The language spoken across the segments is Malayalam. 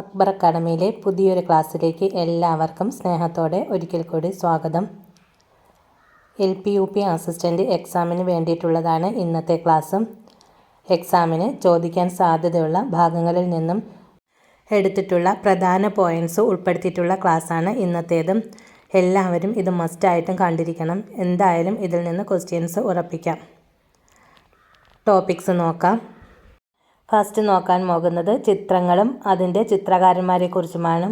അക്ബർ അക്കാഡമിയിലെ പുതിയൊരു ക്ലാസ്സിലേക്ക് എല്ലാവർക്കും സ്നേഹത്തോടെ ഒരിക്കൽ കൂടി സ്വാഗതം. L P U P assistant എക്സാമിന് വേണ്ടിയിട്ടുള്ളതാണ് ഇന്നത്തെ ക്ലാസ് എക്സാമിന് ചോദിക്കാൻ സാധ്യതയുള്ള ഭാഗങ്ങളിൽ നിന്നും എടുത്തിട്ടുള്ള പ്രധാന പോയിന്റ്സ് ഉൾപ്പെടുത്തിയിട്ടുള്ള ക്ലാസ്സാണ് ഇന്നത്തേതും. എല്ലാവരും ഇത് മസ്റ്റായിട്ടും കണ്ടിരിക്കണം. എന്തായാലും ഇതിൽ നിന്ന് ക്വസ്റ്റ്യൻസ് ഉറപ്പിക്കാം. ടോപ്പിക്സ് നോക്കാം. ഫസ്റ്റ് നോക്കാൻ പോകുന്നത് ചിത്രങ്ങളും അതിന്റെ ചിത്രകാരന്മാരെക്കുറിച്ചുമാണ്.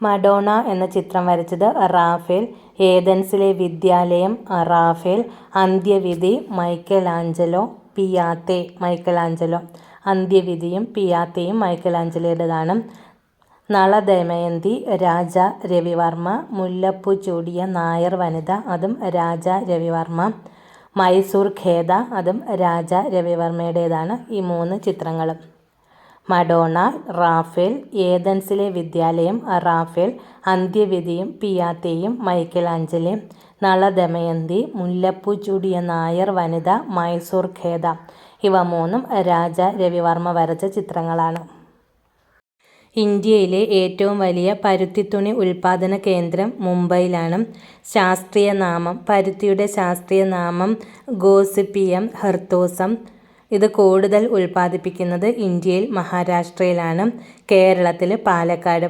മഡോണ എന്ന ചിത്രം വരച്ചത് റാഫേൽ ഏതൻസിലെ വിദ്യാലയം റാഫേൽ അന്ത്യവിധി Michelangelo Pieta Michelangelo അന്ത്യവിധിയും പിയാത്തയും മൈക്കൽ ആഞ്ചലോയുടേതാണ് നളദമയന്തി രാജ രവിവർമ്മ മുല്ലപ്പൂ ചൂടിയ നായർ വനിത അതും രാജ രവിവർമ്മ. മൈസൂർ ഖേദ അതും രാജ രവിവർമ്മയുടേതാണ് ഈ മൂന്ന് ചിത്രങ്ങളും. മഡോണ റാഫേൽ ഏതൻസിലെ വിദ്യാലയം റാഫേൽ അന്ത്യവിധിയും പിയാത്തെയും മൈക്കൽ ആഞ്ചലെ നളദമയന്തി മുല്ലപ്പൂ ചൂടിയ നായർ വനിത മൈസൂർ ഖേദ. ഇവ മൂന്നും രാജ രവിവർമ്മ വരച്ച ചിത്രങ്ങളാണ്. ഇന്ത്യയിലെ ഏറ്റവും വലിയ പരുത്തിത്തുണി ഉൽപ്പാദന കേന്ദ്രം മുംബൈയിലാണ്. ശാസ്ത്രീയ നാമം പരുത്തിയുടെ ശാസ്ത്രീയ നാമം ഗോസിപ്പിയം ഹർത്തോസം. ഇത് കൂടുതൽ ഉൽപ്പാദിപ്പിക്കുന്നത് ഇന്ത്യയിൽ മഹാരാഷ്ട്രയിലാണ് കേരളത്തിൽ പാലക്കാട്.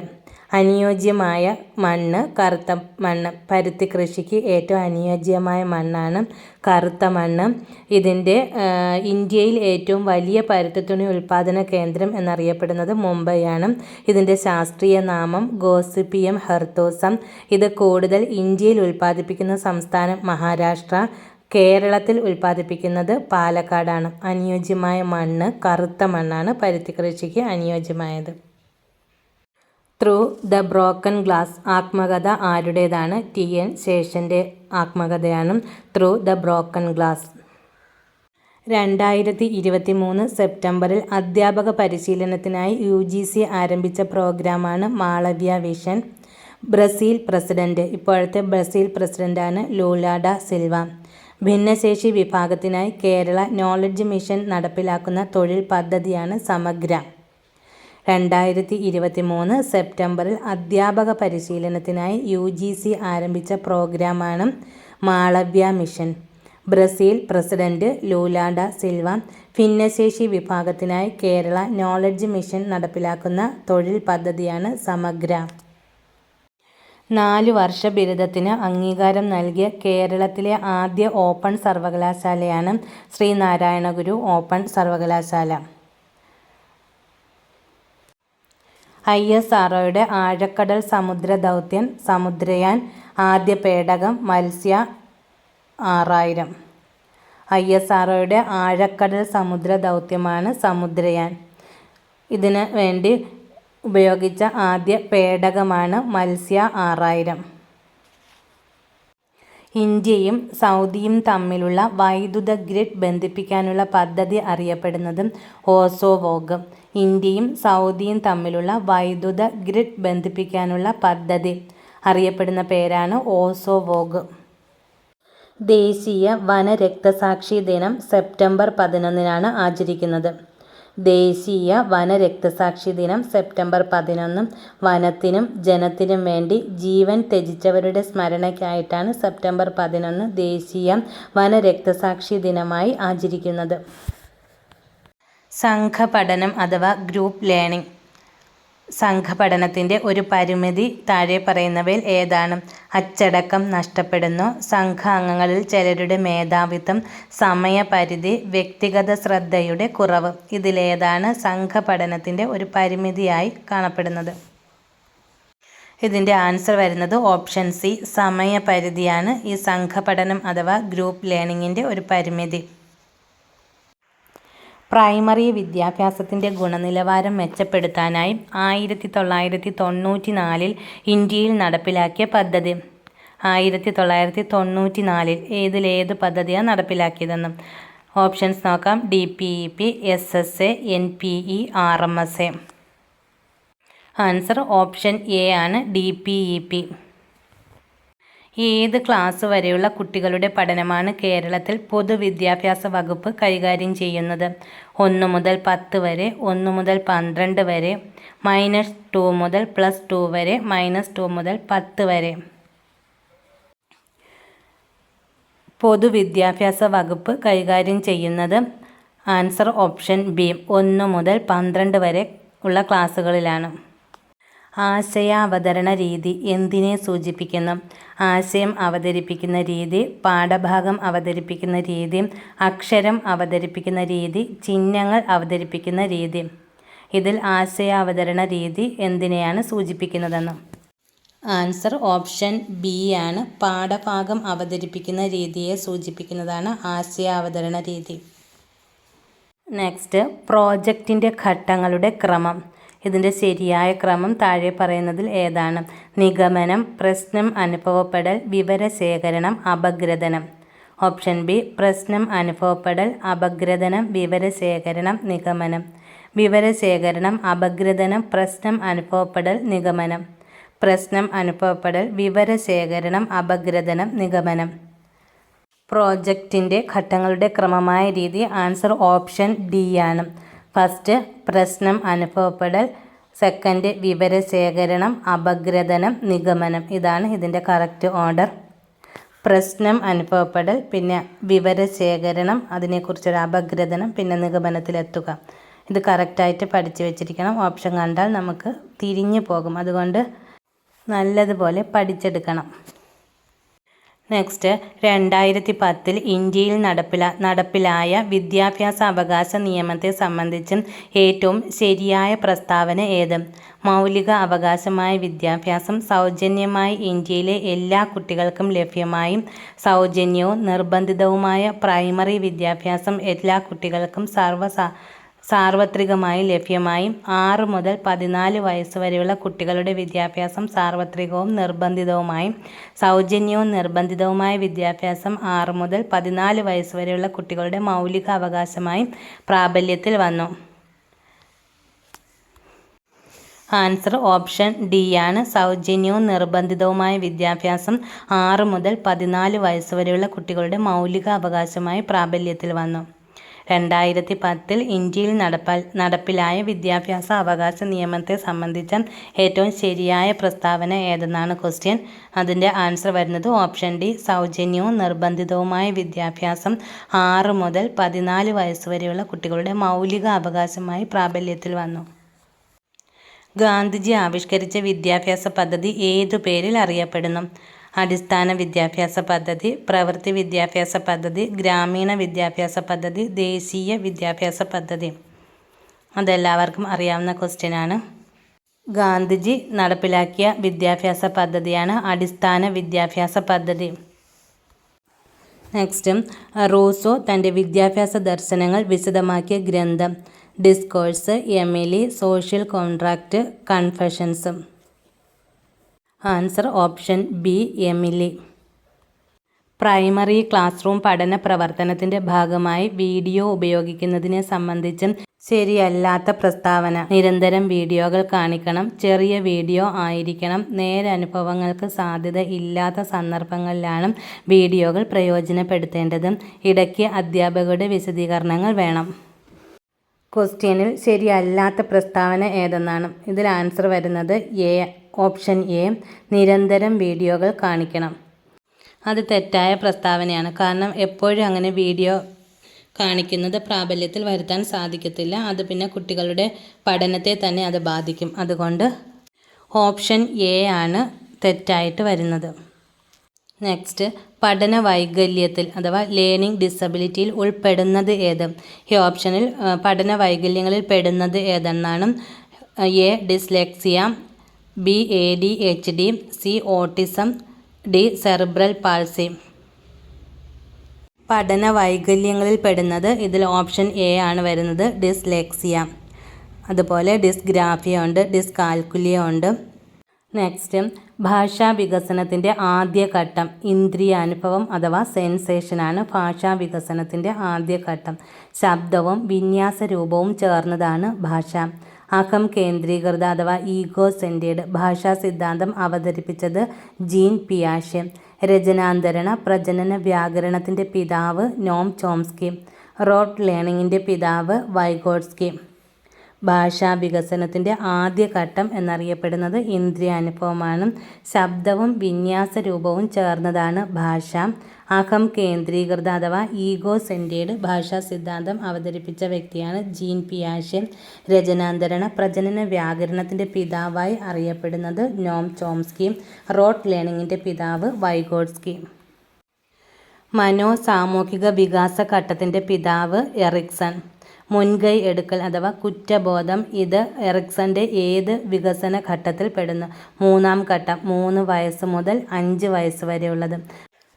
അനുയോജ്യമായ മണ്ണ് കറുത്ത മണ്ണ്. പരുത്തി കൃഷിക്ക് ഏറ്റവും അനുയോജ്യമായ മണ്ണാണ് കറുത്ത മണ്ണ്. ഇതിന്റെ ഇന്ത്യയിൽ ഏറ്റവും വലിയ പരുത്തിത്തുണി ഉൽപ്പാദന കേന്ദ്രം എന്നറിയപ്പെടുന്നത് മുംബൈയാണ്. ഇതിന്റെ ശാസ്ത്രീയ നാമം ഗോസിപ്പിയം ഹെർത്തോസം. ഇത് കൂടുതൽ ഇന്ത്യയിൽ ഉൽപ്പാദിപ്പിക്കുന്ന സംസ്ഥാനം മഹാരാഷ്ട്ര. കേരളത്തിൽ ഉൽപ്പാദിപ്പിക്കുന്നത് പാലക്കാടാണ്. അനുയോജ്യമായ മണ്ണ് കറുത്ത മണ്ണാണ് പരുത്തി കൃഷിക്ക് അനുയോജ്യമായത്. ത്രൂ ദ ബ്രോക്കൺ ഗ്ലാസ് ആത്മകഥ ആരുടേതാണ്? ടി എൻ ശേഷന്റെ ആത്മകഥയാണ്. ത്രൂ ദ ബ്രോക്കൺ ഗ്ലാസ് രണ്ടായിരത്തി ഇരുപത്തി മൂന്ന് സെപ്റ്റംബറിൽ അധ്യാപക പരിശീലനത്തിനായി യു ജി സി ആരംഭിച്ച പ്രോഗ്രാമാണ് മാളവ്യ വിഷൻ. Brazil president. ഇപ്പോഴത്തെ ബ്രസീൽ പ്രസിഡന്റാണ് ലൂലാഡ സിൽവ. ഭിന്നശേഷി വിഭാഗത്തിനായി കേരള നോളജ് മിഷൻ നടപ്പിലാക്കുന്ന തൊഴിൽ പദ്ധതിയാണ് സമഗ്ര. രണ്ടായിരത്തി ഇരുപത്തി മൂന്ന് സെപ്റ്റംബറിൽ അധ്യാപക പരിശീലനത്തിനായി യു ജി സി ആരംഭിച്ച പ്രോഗ്രാമാണ് Malaviya mission. Brazil president Lula da Silva ഭിന്നശേഷി വിഭാഗത്തിനായി കേരള നോളജ് മിഷൻ നടപ്പിലാക്കുന്ന തൊഴിൽ പദ്ധതിയാണ് സമഗ്ര. നാലു വർഷ ബിരുദത്തിന് അംഗീകാരം നൽകിയ കേരളത്തിലെ ആദ്യ ഓപ്പൺ സർവകലാശാലയാണ് ശ്രീനാരായണഗുരു ഓപ്പൺ സർവകലാശാല. ഐ എസ് ആർഒയുടെ ആഴക്കടൽ സമുദ്ര ദൗത്യം സമുദ്രയാൻ ആദ്യ പേടകം മത്സ്യ ആറായിരം. ഐ എസ് ആർഒയുടെ ആഴക്കടൽ സമുദ്ര ദൗത്യമാണ് സമുദ്രയാൻ. ഇതിന് വേണ്ടി ഉപയോഗിച്ച ആദ്യ പേടകമാണ് മത്സ്യ ആറായിരം. ഇന്ത്യയും സൗദിയും തമ്മിലുള്ള വൈദ്യുത ഗ്രിഡ് ബന്ധിപ്പിക്കാനുള്ള പദ്ധതി അറിയപ്പെടുന്നത് ഓസോവോഗ് ഇന്ത്യയും സൗദിയും തമ്മിലുള്ള വൈദ്യുത ഗ്രിഡ് ബന്ധിപ്പിക്കാനുള്ള പദ്ധതി. അറിയപ്പെടുന്ന പേരാണ് ഓസോവോഗ് ദേശീയ വനരക്തസാക്ഷി ദിനം സെപ്റ്റംബർ പതിനൊന്നിനാണ് ആചരിക്കുന്നത്. ദേശീയ വനരക്തസാക്ഷി ദിനം സെപ്റ്റംബർ പതിനൊന്ന് വനത്തിനും ജനത്തിനും വേണ്ടി ജീവൻ ത്യജിച്ചവരുടെ സ്മരണയ്ക്കായിട്ടാണ് സെപ്റ്റംബർ പതിനൊന്ന് ദേശീയ വനരക്തസാക്ഷി ദിനമായി ആചരിക്കുന്നത്. സംഘപഠനം അഥവാ ഗ്രൂപ്പ് ലേണിംഗ്. സംഘപഠനത്തിന്റെ ഒരു പരിമിതി താഴെ പറയുന്നവയിൽ ഏതാണ്? അച്ചടക്കം നഷ്ടപ്പെടുന്നു. സംഘാംഗങ്ങളിൽ ചിലരുടെ മേധാവിത്വം സമയപരിധി വ്യക്തിഗത ശ്രദ്ധയുടെ കുറവ്. ഇതിലേതാണ് സംഘപഠനത്തിന്റെ ഒരു പരിമിതിയായി കാണപ്പെടുന്നത്. ഇതിന്റെ ആൻസർ വരുന്നത് ഓപ്ഷൻ സി. സമയപരിധിയാണ് ഈ സംഘപഠനം അഥവാ ഗ്രൂപ്പ് ലേണിങ്ങിന്റെ ഒരു പരിമിതി. പ്രൈമറി വിദ്യാഭ്യാസത്തിന്റെ ഗുണനിലവാരം മെച്ചപ്പെടുത്താനായി ആയിരത്തി തൊള്ളായിരത്തി തൊണ്ണൂറ്റി നാലിൽ ഇന്ത്യയിൽ നടപ്പിലാക്കിയ പദ്ധതി. ആയിരത്തി തൊള്ളായിരത്തി തൊണ്ണൂറ്റി നാലിൽ ഏതിലേത് പദ്ധതിയാണ് നടപ്പിലാക്കിയതെന്നും ഓപ്ഷൻസ് നോക്കാം. D P E P S S A N P E R M S A. Answer option A ആണ് ഡി പി ഇ പി. ഏത് ക്ലാസ് വരെയുള്ള കുട്ടികളുടെ പഠനമാണ് കേരളത്തിൽ പൊതുവിദ്യാഭ്യാസ വകുപ്പ് കൈകാര്യം ചെയ്യുന്നത്? ഒന്ന് മുതൽ പത്ത് വരെ ഒന്ന് മുതൽ പന്ത്രണ്ട് വരെ മൈനസ് ടു മുതൽ പ്ലസ് ടു വരെ മൈനസ് ടു മുതൽ പത്ത് വരെ. പൊതുവിദ്യാഭ്യാസ വകുപ്പ് കൈകാര്യം ചെയ്യുന്നത് ആൻസർ ഓപ്ഷൻ ബി. ഒന്ന് മുതൽ പന്ത്രണ്ട് വരെ ഉള്ള ക്ലാസ്സുകളിലാണ് ആശയാവതരണ രീതി എന്തിനെ സൂചിപ്പിക്കുന്നു? ആശയം അവതരിപ്പിക്കുന്ന രീതി പാഠഭാഗം അവതരിപ്പിക്കുന്ന രീതി അക്ഷരം അവതരിപ്പിക്കുന്ന രീതി ചിഹ്നങ്ങൾ അവതരിപ്പിക്കുന്ന രീതി. ഇതിൽ ആശയാവതരണ രീതി എന്തിനെയാണ് സൂചിപ്പിക്കുന്നതെന്ന്? ആൻസർ ഓപ്ഷൻ ബി ആണ്. പാഠഭാഗം അവതരിപ്പിക്കുന്ന രീതിയെ സൂചിപ്പിക്കുന്നതാണ് ആശയാവതരണ രീതി നെക്സ്റ്റ് പ്രോജക്റ്റിന്റെ ഘട്ടങ്ങളുടെ ക്രമം. ഇതിന്റെ ശരിയായ ക്രമം താഴെ പറയുന്നതിൽ ഏതാണ്? നിഗമനം പ്രശ്നം അനുഭവപ്പെടൽ വിവരശേഖരണം അപഗ്രഥനം. ഓപ്ഷൻ ബി പ്രശ്നം അനുഭവപ്പെടൽ അപഗ്രഥനം വിവരശേഖരണം നിഗമനം. വിവരശേഖരണം അപഗ്രഥനം പ്രശ്നം അനുഭവപ്പെടൽ നിഗമനം. പ്രശ്നം അനുഭവപ്പെടൽ വിവരശേഖരണം അപഗ്രഥനം നിഗമനം. പ്രോജക്റ്റിന്റെ ഘട്ടങ്ങളുടെ ക്രമമായ രീതി ആൻസർ ഓപ്ഷൻ ഡി ആണ്. ഫസ്റ്റ് പ്രശ്നം അനുഭവപ്പെടൽ സെക്കൻഡ് വിവരശേഖരണം അപഗ്രഥനം നിഗമനം. ഇതാണ് ഇതിന്റെ കറക്റ്റ് ഓർഡർ. പ്രശ്നം അനുഭവപ്പെടൽ പിന്നെ വിവരശേഖരണം അതിനെക്കുറിച്ചൊരു അപഗ്രഥനം പിന്നെ നിഗമനത്തിലെത്തുക. ഇത് കറക്റ്റായിട്ട് പഠിച്ചു വെച്ചിരിക്കണം. ഓപ്ഷൻ കണ്ടാൽ നമുക്ക് തിരിഞ്ഞു പോകും. അതുകൊണ്ട് നല്ലതുപോലെ പഠിച്ചെടുക്കണം. നെക്സ്റ്റ് രണ്ടായിരത്തി പത്തിൽ ഇന്ത്യയിൽ നടപ്പില നടപ്പിലായ വിദ്യാഭ്യാസ അവകാശ നിയമത്തെ സംബന്ധിച്ചും ഏറ്റവും ശരിയായ പ്രസ്താവന ഏത്? മൗലിക അവകാശമായ വിദ്യാഭ്യാസം സൗജന്യമായി ഇന്ത്യയിലെ എല്ലാ കുട്ടികൾക്കും ലഭ്യമായും സൗജന്യവും നിർബന്ധിതവുമായ പ്രൈമറി വിദ്യാഭ്യാസം എല്ലാ കുട്ടികൾക്കും സർവ സാർവത്രികമായി ലഭ്യമായും ആറ് മുതൽ പതിനാല് വയസ്സ് വരെയുള്ള കുട്ടികളുടെ വിദ്യാഭ്യാസം സാർവത്രികവും നിർബന്ധിതവുമായും സൗജന്യവും നിർബന്ധിതവുമായ വിദ്യാഭ്യാസം ആറ് മുതൽ പതിനാല് വയസ്സ് വരെയുള്ള കുട്ടികളുടെ മൗലിക അവകാശമായും പ്രാബല്യത്തിൽ വന്നു. ആൻസർ ഓപ്ഷൻ ഡി ആണ്. സൗജന്യവും നിർബന്ധിതവുമായ വിദ്യാഭ്യാസം ആറ് മുതൽ പതിനാല് വയസ്സ് വരെയുള്ള കുട്ടികളുടെ മൗലിക അവകാശമായി പ്രാബല്യത്തിൽ വന്നു. രണ്ടായിരത്തി പത്തിൽ ഇന്ത്യയിൽ നടപ്പാൽ നടപ്പിലായ വിദ്യാഭ്യാസ അവകാശ നിയമത്തെ സംബന്ധിച്ച ഏറ്റവും ശരിയായ പ്രസ്താവന ഏതെന്നാണ് ക്വസ്റ്റ്യൻ അതിന്റെ ആൻസർ വരുന്നത് ഓപ്ഷൻ ഡി സൗജന്യവും നിർബന്ധിതവുമായ വിദ്യാഭ്യാസം ആറ് മുതൽ പതിനാല് വയസ്സ് വരെയുള്ള കുട്ടികളുടെ മൗലിക അവകാശമായി പ്രാബല്യത്തിൽ വന്നു. ഗാന്ധിജി ആവിഷ്കരിച്ച വിദ്യാഭ്യാസ പദ്ധതി ഏതു പേരിൽ അറിയപ്പെടുന്നു? അടിസ്ഥാന വിദ്യാഭ്യാസ പദ്ധതി പ്രവൃത്തി വിദ്യാഭ്യാസ പദ്ധതി ഗ്രാമീണ വിദ്യാഭ്യാസ പദ്ധതി ദേശീയ വിദ്യാഭ്യാസ പദ്ധതി. അതെല്ലാവർക്കും അറിയാവുന്ന ക്വസ്റ്റ്യനാണ് ഗാന്ധിജി നടപ്പിലാക്കിയ വിദ്യാഭ്യാസ പദ്ധതിയാണ് അടിസ്ഥാന വിദ്യാഭ്യാസ പദ്ധതി. നെക്സ്റ്റ് റൂസോ തന്റെ വിദ്യാഭ്യാസ ദർശനങ്ങൾ വിശദമാക്കിയ ഗ്രന്ഥം discourse Emile social contract confessions answer option B Emile. Primary class room പഠന പ്രവർത്തനത്തിന്റെ ഭാഗമായി വീഡിയോ ഉപയോഗിക്കുന്നതിനെ സംബന്ധിച്ചും ശരിയല്ലാത്ത പ്രസ്താവന. നിരന്തരം വീഡിയോകൾ കാണിക്കണം ചെറിയ വീഡിയോ ആയിരിക്കണം നേരനുഭവങ്ങൾക്ക് സാധ്യത ഇല്ലാത്ത സന്ദർഭങ്ങളിലാണ് വീഡിയോകൾ പ്രയോജനപ്പെടുത്തേണ്ടത്. ഇടയ്ക്ക് അധ്യാപകരുടെ വിശദീകരണങ്ങൾ വേണം. ക്വസ്റ്റ്യനിൽ ശരിയല്ലാത്ത പ്രസ്താവന ഏതെന്നാണ്? ഇതിൽ ആൻസർ വരുന്നത് എ ഓപ്ഷൻ എ നിരന്തരം വീഡിയോകൾ കാണിക്കണം. അത് തെറ്റായ പ്രസ്താവനയാണ്. കാരണം എപ്പോഴും അങ്ങനെ വീഡിയോ കാണിക്കുന്നത് പ്രാബല്യത്തിൽ വരുത്താൻ സാധിക്കത്തില്ല. അത് പിന്നെ കുട്ടികളുടെ പഠനത്തെ തന്നെ അത് ബാധിക്കും. അതുകൊണ്ട് ഓപ്ഷൻ എ ആണ് തെറ്റായിട്ട് വരുന്നത്. നെക്സ്റ്റ് പഠന വൈകല്യത്തിൽ അഥവാ ലേണിംഗ് ഡിസബിലിറ്റിയിൽ ഉൾപ്പെടുന്നത് ഏത്? ഈ ഓപ്ഷനിൽ പഠന വൈകല്യങ്ങളിൽ പെടുന്നത് ഏതെന്നാണ് A dyslexia B A D H D C autism D cerebral palsy പഠന വൈകല്യങ്ങളിൽ പെടുന്നത് ഇതിൽ ഓപ്ഷൻ എ ആണ് വരുന്നത് ഡിസ്ലെക്സിയ അതുപോലെ ഡിസ്ഗ്രാഫിയ ഉണ്ട് ഡിസ്കാൽക്കുലിയ ഉണ്ട്. നെക്സ്റ്റ് ഭാഷാ വികസനത്തിന്റെ ആദ്യഘട്ടം ഇന്ദ്രിയാനുഭവം അഥവാ സെൻസേഷനാണ് ഭാഷാ വികസനത്തിന്റെ ആദ്യഘട്ടം ശബ്ദവും വിന്യാസ രൂപവും ചേർന്നതാണ് ഭാഷ. അഹം കേന്ദ്രീകൃത അഥവാ ഈഗോ സെന്റേഡ് ഭാഷാ സിദ്ധാന്തം അവതരിപ്പിച്ചത് ജീൻ പിയാഷെ. രചനാന്തരണ പ്രജനന വ്യാകരണത്തിന്റെ പിതാവ് നോം ചോംസ്കി. റോട്ട് ലേണിങ്ങിന്റെ പിതാവ് വൈഗോട്സ്കി. ഭാഷാ വികസനത്തിന്റെ ആദ്യഘട്ടം എന്നറിയപ്പെടുന്നത് ഇന്ദ്രിയാനുഭവമാണ്. ശബ്ദവും വിന്യാസ രൂപവും ചേർന്നതാണ് ഭാഷ. അഹം കേന്ദ്രീകൃത അഥവാ ഈഗോ സെന്റേഡ് ഭാഷാ സിദ്ധാന്തം അവതരിപ്പിച്ച വ്യക്തിയാണ് ജീൻ പിയാഷെ. രചനാന്തരണ പ്രജനന വ്യാകരണത്തിന്റെ പിതാവായി അറിയപ്പെടുന്നത് നോം ചോംസ്കി. റോട്ട് ലേണിങ്ങിന്റെ പിതാവ് വൈഗോഡ്സ്കി. മനോ സാമൂഹിക വികാസ ഘട്ടത്തിന്റെ പിതാവ് എറിക്സൺ. മുൻകൈ എടുക്കൽ അഥവാ കുറ്റബോധം ഇത് എറിക്സന്റെ ഏത് വികസന ഘട്ടത്തിൽ പെടുന്നു? മൂന്നാം ഘട്ടം മൂന്ന് വയസ്സ് മുതൽ അഞ്ച് വയസ്സ് വരെയുള്ളത്.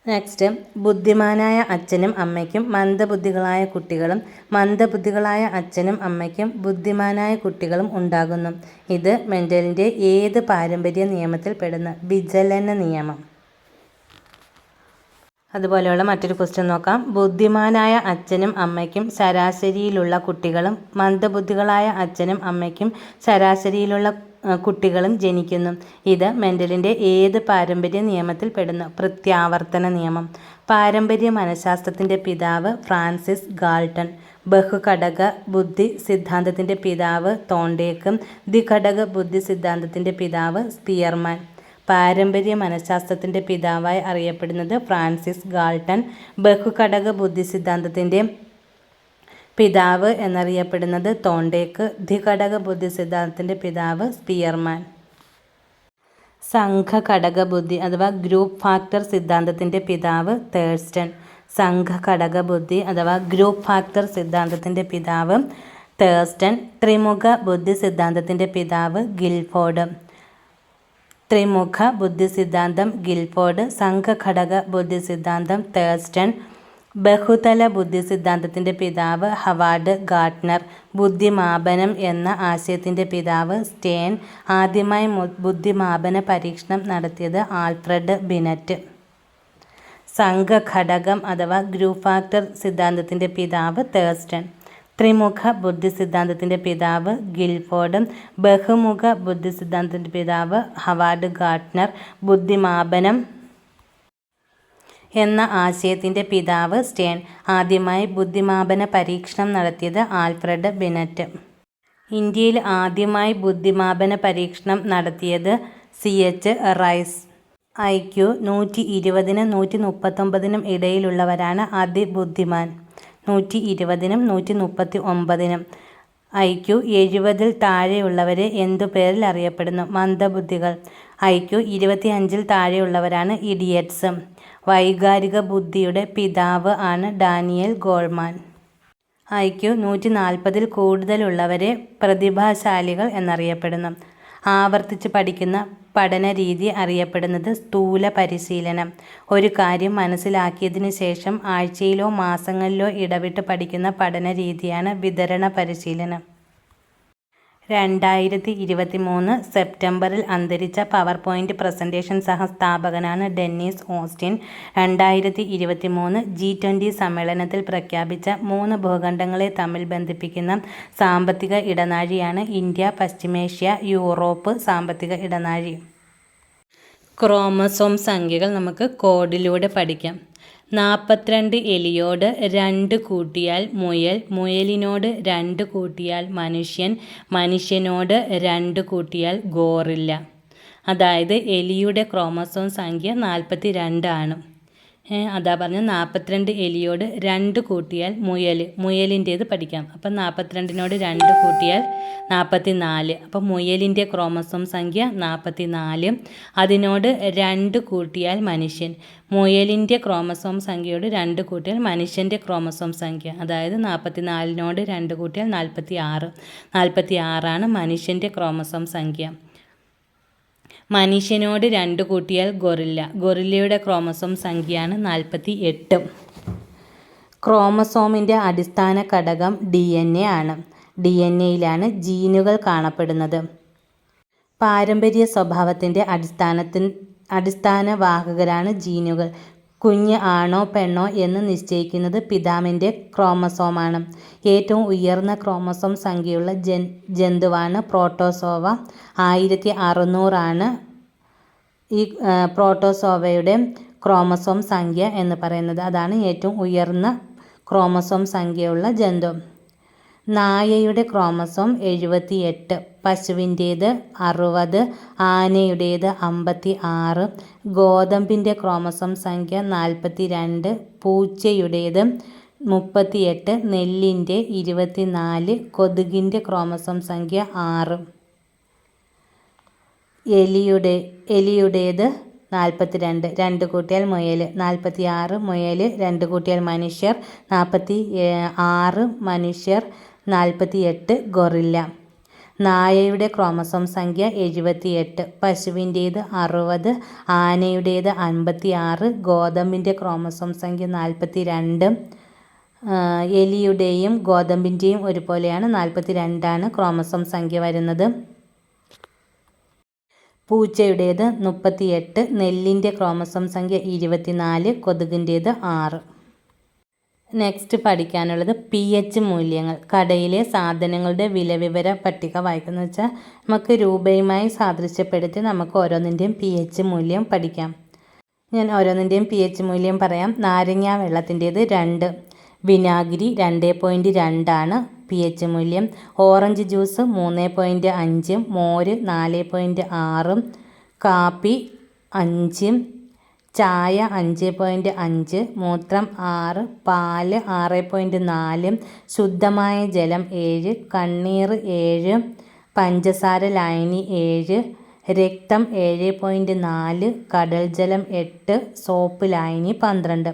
നെക്സ്റ്റ് ബുദ്ധിമാനായ അച്ഛനും അമ്മയ്ക്കും മന്ദബുദ്ധികളായ കുട്ടികളും മന്ദബുദ്ധികളായ അച്ഛനും അമ്മയ്ക്കും ബുദ്ധിമാനായ കുട്ടികളും ഉണ്ടാകുന്നു. ഇത് മെന്റലിന്റെ ഏത് പാരമ്പര്യ നിയമത്തിൽ പെടുന്നു? വിചലന നിയമം. അതുപോലെയുള്ള മറ്റൊരു ക്വസ്റ്റ്യൻ നോക്കാം. ബുദ്ധിമാനായ അച്ഛനും അമ്മയ്ക്കും ശരാശരിയിലുള്ള കുട്ടികളും മന്ദബുദ്ധികളായ അച്ഛനും അമ്മയ്ക്കും ശരാശരിയിലുള്ള കുട്ടികളും ജനിക്കുന്നു. ഇത് മെന്റലിന്റെ ഏത് പാരമ്പര്യ നിയമത്തിൽ പെടുന്നു? പ്രത്യാവർത്തന നിയമം. പാരമ്പര്യ മനഃശാസ്ത്രത്തിന്റെ പിതാവ് ഫ്രാൻസിസ് ഗാൾട്ടൺ. ബഹുഘടക ബുദ്ധി സിദ്ധാന്തത്തിന്റെ പിതാവ് തോണ്ടേക്കും. ദ്വിഘടക ബുദ്ധി സിദ്ധാന്തത്തിന്റെ പിതാവ് സ്പിയർമാൻ. പാരമ്പര്യ മനഃശാസ്ത്രത്തിന്റെ പിതാവായി അറിയപ്പെടുന്നത് ഫ്രാൻസിസ് ഗാൾട്ടൺ. ബഹുഘടക ബുദ്ധി സിദ്ധാന്തത്തിന്റെ പിതാവ് എന്നറിയപ്പെടുന്നത് തോണ്ടേക്ക്. ദ്വിഘടക ബുദ്ധി സിദ്ധാന്തത്തിന്റെ പിതാവ് സ്പിയർമാൻ. സംഘഘടക ബുദ്ധി അഥവാ ഗ്രൂപ്പ് ഫാക്ടർ സിദ്ധാന്തത്തിന്റെ പിതാവ് തേഴ്സ്റ്റൺ. സംഘഘടക ബുദ്ധി അഥവാ ഗ്രൂപ്പ് ഫാക്ടർ സിദ്ധാന്തത്തിന്റെ പിതാവ് തേഴ്സ്റ്റൺ. ത്രിമുഖ ബുദ്ധി സിദ്ധാന്തത്തിന്റെ പിതാവ് ഗിൽഫോർഡ്. ത്രിമുഖ ബുദ്ധിസിദ്ധാന്തം ഗിൽഫോർഡ് സംഘഘടക ബുദ്ധിസിദ്ധാന്തം തേഴ്സ്റ്റൺ ബഹുതല ബുദ്ധിസിദ്ധാന്തത്തിന്റെ പിതാവ് ഹവാർഡ് ഗാർട്ട്നർ ബുദ്ധിമാപനം എന്ന ആശയത്തിന്റെ പിതാവ് സ്റ്റേൻ ആദ്യമായി ബുദ്ധിമാപന പരീക്ഷണം നടത്തിയത് ആൽഫ്രഡ് ബിനറ്റ്. സംഘഘടകം അഥവാ ഗ്രൂപ്പ് ഫാക്ടർ സിദ്ധാന്തത്തിന്റെ പിതാവ് തേഴ്സ്റ്റൺ. ത്രിമുഖ ബുദ്ധി സിദ്ധാന്തത്തിന്റെ പിതാവ് ഗിൽഫോർഡും ബഹുമുഖ ബുദ്ധി സിദ്ധാന്തത്തിന്റെ പിതാവ് ഹവാർഡ് ഗാർട്ട്നർ ബുദ്ധിമാപനം എന്ന ആശയത്തിന്റെ പിതാവ് സ്റ്റേൺ. ആദ്യമായി ബുദ്ധിമാപന പരീക്ഷണം നടത്തിയത് ആൽഫ്രഡ് ബിനറ്റ്. ഇന്ത്യയിൽ ആദ്യമായി ബുദ്ധിമാപന പരീക്ഷണം നടത്തിയത് C H Rice. I Q നൂറ്റി ഇരുപതിനും നൂറ്റി മുപ്പത്തൊമ്പതിനും ഇടയിലുള്ളവരാണ് അതിബുദ്ധിമാൻ. നൂറ്റി ഇരുപതിനും നൂറ്റി മുപ്പത്തി ഒമ്പതിനും ഐ ക്യു എഴുപതിൽ താഴെയുള്ളവരെ എന്തു പേരിൽ അറിയപ്പെടുന്നു? മന്ദബുദ്ധികൾ. ഐ ക്യു ഇരുപത്തി അഞ്ചിൽ താഴെയുള്ളവരാണ് ഇഡിയറ്റ്സ്. വൈകാരിക ബുദ്ധിയുടെ പിതാവ് ആണ് ഡാനിയൽ ഗോൾമാൻ. ഐ ക്യു നൂറ്റി നാൽപ്പതിൽ കൂടുതലുള്ളവരെ പ്രതിഭാശാലികൾ എന്നറിയപ്പെടുന്നു. ആവർത്തിച്ച് പഠിക്കുന്ന പഠനരീതി അറിയപ്പെടുന്നത് സ്ഥൂല പരിശീലനം. ഒരു കാര്യം മനസ്സിലാക്കിയതിന് ശേഷം ആഴ്ചയിലോ മാസങ്ങളിലോ ഇടവിട്ട് പഠിക്കുന്ന പഠനരീതിയാണ് വിതരണ പരിശീലനം. രണ്ടായിരത്തി ഇരുപത്തി മൂന്ന് സെപ്റ്റംബറിൽ അന്തരിച്ച പവർ പോയിന്റ് പ്രസന്റേഷൻ സഹസ്ഥാപകനാണ് ഡെന്നീസ് ഓസ്റ്റിൻ. രണ്ടായിരത്തി ഇരുപത്തി മൂന്ന് ജി ട്വന്റി സമ്മേളനത്തിൽ പ്രഖ്യാപിച്ച മൂന്ന് ഭൂഖണ്ഡങ്ങളെ തമ്മിൽ ബന്ധിപ്പിക്കുന്ന സാമ്പത്തിക ഇടനാഴിയാണ് ഇന്ത്യ പശ്ചിമേഷ്യ യൂറോപ്പ് സാമ്പത്തിക ഇടനാഴി. ക്രോമസോം സംഖ്യകൾ നമുക്ക് കോഡിലൂടെ പഠിക്കാം. നാൽപ്പത്തിരണ്ട് എലിയോട് രണ്ട് കൂട്ടിയാൽ മുയൽ മുയലിനോട് രണ്ട് കൂട്ടിയാൽ മനുഷ്യൻ മനുഷ്യനോട് രണ്ട് കൂട്ടിയാൽ ഗോറില്ല. അതായത് എലിയുടെ ക്രോമസോം സംഖ്യ നാൽപ്പത്തി രണ്ടാണ് അതാ പറഞ്ഞ നാൽപ്പത്തിരണ്ട് എലിയോട് രണ്ട് കൂട്ടിയാൽ മുയൽ മുയലിന്റേത് പഠിക്കാം. അപ്പം നാൽപ്പത്തിരണ്ടിനോട് രണ്ട് കൂട്ടിയാൽ നാൽപ്പത്തി നാല് അപ്പം മുയലിന്റെ ക്രോമസോം സംഖ്യ നാൽപ്പത്തി നാല് അതിനോട് രണ്ട് കൂട്ടിയാൽ മനുഷ്യൻ. മുയലിന്റെ ക്രോമസോം സംഖ്യയോട് രണ്ട് കൂട്ടിയാൽ മനുഷ്യന്റെ ക്രോമസോം സംഖ്യ. അതായത് നാൽപ്പത്തി നാലിനോട് രണ്ട് കൂട്ടിയാൽ നാൽപ്പത്തി ആറ് നാൽപ്പത്തി ആറാണ് മനുഷ്യന്റെ ക്രോമസോം സംഖ്യ. മനുഷ്യനോട് രണ്ട് കൂട്ടിയാൽ ഗൊറില്ല. ഗൊറില്ലയുടെ ക്രോമസോം സംഖ്യയാണ് നാൽപ്പത്തി എട്ട് ക്രോമസോമിന്റെ അടിസ്ഥാന ഘടകം ഡി എൻ എ ആണ്. ഡി എൻ എയിലാണ് ജീനുകൾ കാണപ്പെടുന്നത്. പാരമ്പര്യ സ്വഭാവത്തിന്റെ അടിസ്ഥാനത്തിൽ അടിസ്ഥാന വാഹകരാണ് ജീനുകൾ. കുഞ്ഞ് ആണോ പെണ്ണോ എന്ന് നിശ്ചയിക്കുന്നത് പിതാവിന്റെ ക്രോമസോമാണ്. ഏറ്റവും ഉയർന്ന ക്രോമസോം സംഖ്യയുള്ള ജൻ ജന്തുവാണ് പ്രോട്ടോസോവ. ആയിരത്തി അറുന്നൂറാണ് ഈ പ്രോട്ടോസോവയുടെ ക്രോമസോം സംഖ്യ എന്ന് പറയുന്നത്. അതാണ് ഏറ്റവും ഉയർന്ന ക്രോമസോം സംഖ്യയുള്ള ജന്തു. നായയുടെ ക്രോമസോം എഴുപത്തിയെട്ട് പശുവിന്റേത് അറുപത് ആനയുടേത് അമ്പത്തി ആറ് ഗോതമ്പിന്റെ ക്രോമസോം സംഖ്യ നാൽപ്പത്തി രണ്ട് പൂച്ചയുടേത് മുപ്പത്തിയെട്ട് നെല്ലിന്റെ ഇരുപത്തിനാല് കൊതുകിന്റെ ക്രോമസോം സംഖ്യ ആറ്. എലിയുടെ എലിയുടേത് നാൽപ്പത്തിരണ്ട് രണ്ട് കൂട്ടിയാൽ മുയൽ നാൽപ്പത്തി ആറ് മുയൽ രണ്ട് കൂട്ടിയാൽ മനുഷ്യർ നാൽപ്പത്തി ആറ് മനുഷ്യർ നാൽപ്പത്തി എട്ട് ഗൊറില്ല. നായയുടെ ക്രോമസോം സംഖ്യ എഴുപത്തിയെട്ട്. പശുവിന്റേത് അറുപത്. ആനയുടേത് അൻപത്തി ആറ് ഗോതമ്പിന്റെ ക്രോമസോം സംഖ്യ നാൽപ്പത്തി രണ്ട് എലിയുടെയും ഗോതമ്പിന്റെയും ഒരുപോലെയാണ് നാൽപ്പത്തി രണ്ടാണ് ക്രോമസോം സംഖ്യ വരുന്നത്. പൂച്ചയുടേത് മുപ്പത്തിയെട്ട്. നെല്ലിന്റെ ക്രോമസോം സംഖ്യ ഇരുപത്തിനാല്. കൊതുകിന്റേത് ആറ്. നെക്സ്റ്റ് പഠിക്കാനുള്ളത് പി എച്ച് മൂല്യങ്ങൾ. കടയിലെ സാധനങ്ങളുടെ വിലവിവര പട്ടിക വായിക്കുന്നത് വെച്ചാൽ നമുക്ക് രൂപയുമായി സാദൃശ്യപ്പെടുത്തി നമുക്ക് ഓരോന്നിന്റെയും പി എച്ച് മൂല്യം പഠിക്കാം. ഞാൻ ഓരോന്നിന്റെയും പി എച്ച് മൂല്യം പറയാം. നാരങ്ങ വെള്ളത്തിന്റേത് രണ്ട്. വിനാഗിരി രണ്ട് പോയിന്റ് രണ്ടാണ് പി എച്ച് മൂല്യം. ഓറഞ്ച് ജ്യൂസ് മൂന്ന് പോയിന്റ് അഞ്ചും. മോര് നാല് പോയിന്റ് ആറും. കാപ്പി അഞ്ചും. ചായ അഞ്ച് പോയിന്റ് അഞ്ച് മൂത്രം ആറ് പാൽ ആറ് പോയിന്റ് നാല് ശുദ്ധമായ ജലം ഏഴ് കണ്ണീർ ഏഴ് പഞ്ചസാര ലായനി ഏഴ് രക്തം ഏഴ് പോയിന്റ് നാല് കടൽ ജലം എട്ട് സോപ്പ് ലായനി പന്ത്രണ്ട്.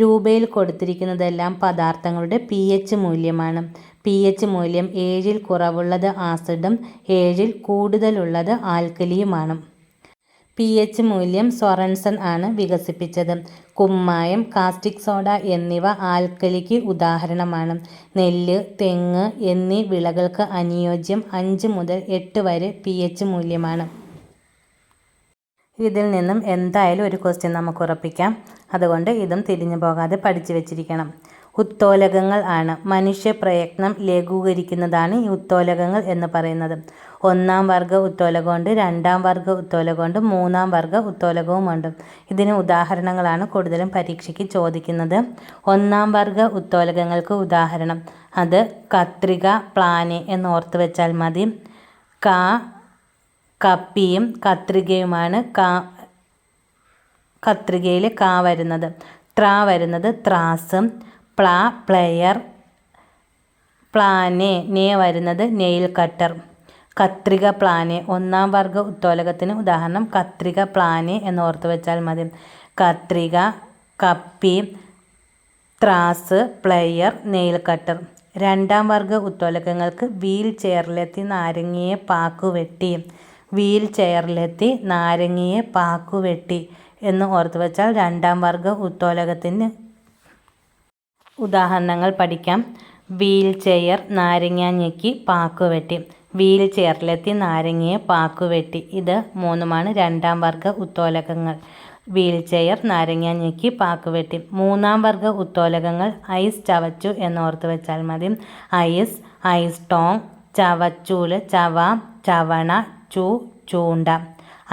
രൂപയിൽ കൊടുത്തിരിക്കുന്നതെല്ലാം പദാർത്ഥങ്ങളുടെ പി എച്ച് മൂല്യമാണ്. പി എച്ച് മൂല്യം ഏഴിൽ കുറവുള്ളത് ആസിഡും ഏഴിൽ കൂടുതലുള്ളത് ആൽക്കലിയുമാണ്. പി എച്ച് മൂല്യം സൊറൻസൺ ആണ് വികസിപ്പിച്ചത്. കുമ്മായം കാസ്റ്റിക് സോഡ എന്നിവ ആൽക്കലിക്ക് ഉദാഹരണമാണ്. നെല്ല് തെങ്ങ് എന്നീ വിളകൾക്ക് അനുയോജ്യം അഞ്ച് മുതൽ എട്ട് വരെ പി എച്ച് മൂല്യമാണ്. ഇതിൽ നിന്നും എന്തായാലും ഒരു ക്വസ്റ്റ്യൻ നമുക്ക് ഉറപ്പിക്കാം. അതുകൊണ്ട് ഇതും തിരിഞ്ഞു പോകാതെ പഠിച്ചു വെച്ചിരിക്കണം. ഉത്തോലകങ്ങൾ ആണ്. മനുഷ്യ പ്രയത്നം ലഘൂകരിക്കുന്നതാണ് ഈ ഉത്തോലകങ്ങൾ എന്ന് പറയുന്നത്. ഒന്നാം വർഗ ഉത്തോലകമുണ്ട് രണ്ടാം വർഗ ഉത്തോലകമുണ്ട് മൂന്നാം വർഗ ഉത്തോലകവുമുണ്ട്. ഇതിന് ഉദാഹരണങ്ങളാണ് കൂടുതലും പരീക്ഷയ്ക്ക് ചോദിക്കുന്നത്. ഒന്നാം വർഗ ഉത്തോലകങ്ങൾക്ക് ഉദാഹരണം. അത് കത്രിക പ്ലാന് എന്ന് ഓർത്ത് വെച്ചാൽ മതി. കാ കപ്പിയും കത്രികയുമാണ് കാ കത്രികയിൽ കാ വരുന്നത്. ത്ര വരുന്നത് ത്രാസ് പ്ലാ പ്ലെയർ പ്ലാനെ നേ വരുന്നത് നെയിൽ കട്ടർ. കത്രിക പ്ലാനെ ഒന്നാം വർഗ ഉത്തോലകത്തിന് ഉദാഹരണം കത്രിക പ്ലാനെ എന്ന് ഓർത്ത് വെച്ചാൽ മതി. കത്രിക കപ്പി ത്രാസ് പ്ലെയർ നെയിൽ കട്ടർ. രണ്ടാം വർഗ ഉത്തോലകങ്ങൾക്ക് വീൽ ചെയറിലെത്തി നാരങ്ങയെ പാക്കുവെട്ടി വീൽ ചെയറിലെത്തി നാരങ്ങയെ പാക്കുവെട്ടി എന്ന് ഓർത്ത് വെച്ചാൽ രണ്ടാം വർഗ ഉത്തോലകത്തിന് ഉദാഹരണങ്ങൾ പഠിക്കാം. വീൽ ചെയർ നാരങ്ങ ഞെക്കി പാക്കുവെട്ടി വീൽ ചെയറിലെത്തി നാരങ്ങയെ പാക്കുവെട്ടി ഇത് മൂന്നുമാണ്. രണ്ടാം വർഗ ഉത്തോലകങ്ങൾ. വീൽ ചെയർ നാരങ്ങ ഞെക്കി പാക്കുവെട്ടി മൂന്നാം വർഗ ഉത്തോലകങ്ങൾ. ഐസ് ചവച്ചു എന്നോർത്ത് വെച്ചാൽ മതി. ഐസ് ഐസ് ടോങ് ചവച്ചൂൽ ചവ ചവണ ചു ചൂണ്ട.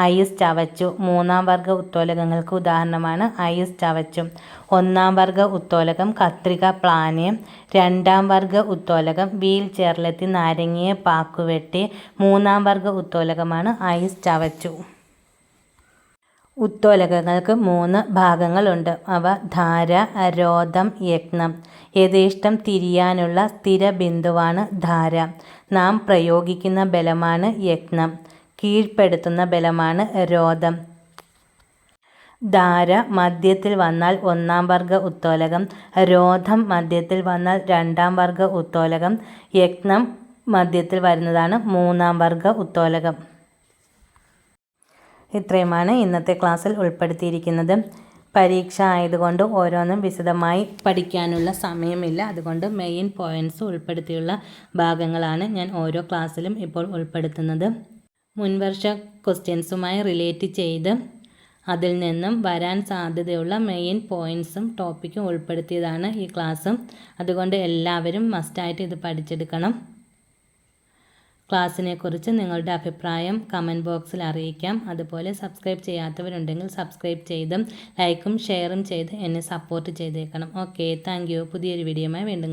ഐസ് ചവച്ചു. മൂന്നാം വർഗ ഉത്തോലകങ്ങൾക്ക് ഉദാഹരണമാണ് ഐസ് ചവച്ചു. ഒന്നാം വർഗ ഉത്തോലകം കത്രിക പ്ലാന് രണ്ടാം വർഗ ഉത്തോലകം വീൽ ചേർലെത്തി നാരങ്ങയെ പാക്കുവെട്ടി. മൂന്നാം വർഗ ഉത്തോലകമാണ് ഐസ് ചവച്ചു. ഉത്തോലകങ്ങൾക്ക് മൂന്ന് ഭാഗങ്ങളുണ്ട്. അവ ധാര രോധം യജ്ഞം. യഥേഷ്ടം തിരിയാനുള്ള സ്ഥിര ബിന്ദുവാണ് ധാര. നാം പ്രയോഗിക്കുന്ന ബലമാണ് യജ്ഞം. കീഴ്പ്പെടുത്തുന്ന ബലമാണ് രോധം. ധാര മധ്യത്തിൽ വന്നാൽ ഒന്നാം വർഗ ഉത്തോലകം രോധം മധ്യത്തിൽ വന്നാൽ രണ്ടാം വർഗ ഉത്തോലകം യജ്ഞം മധ്യത്തിൽ വരുന്നതാണ് മൂന്നാം വർഗ ഉത്തോലകം. ഇത്രയുമാണ് ഇന്നത്തെ ക്ലാസ്സിൽ ഉൾപ്പെടുത്തിയിരിക്കുന്നത്. പരീക്ഷ ആയതുകൊണ്ട് ഓരോന്നും വിശദമായി പഠിക്കാനുള്ള സമയമില്ല. അതുകൊണ്ട് മെയിൻ പോയിന്റ്സ് ഉൾപ്പെടുത്തിയുള്ള ഭാഗങ്ങളാണ് ഞാൻ ഓരോ ക്ലാസ്സിലും ഇപ്പോൾ ഉൾപ്പെടുത്തുന്നത്. മുൻവർഷ ക്വസ്റ്റ്യൻസുമായി റിലേറ്റ് ചെയ്ത് അതിൽ നിന്നും വരാൻ സാധ്യതയുള്ള മെയിൻ പോയിന്റ്സും ടോപ്പിക്കും ഉൾപ്പെടുത്തിയതാണ് ഈ ക്ലാസ് അതുകൊണ്ട് എല്ലാവരും മസ്റ്റായിട്ട് ഇത് പഠിച്ചെടുക്കണം. ക്ലാസ്സിനെക്കുറിച്ച് നിങ്ങളുടെ അഭിപ്രായം കമന്റ് ബോക്സിൽ അറിയിക്കാം. അതുപോലെ സബ്സ്ക്രൈബ് ചെയ്യാത്തവരുണ്ടെങ്കിൽ സബ്സ്ക്രൈബ് ചെയ്തും ലൈക്കും ഷെയറും ചെയ്ത് എന്നെ സപ്പോർട്ട് ചെയ്തേക്കണം. ഓക്കെ താങ്ക് പുതിയൊരു വീഡിയോയുമായി വീണ്ടും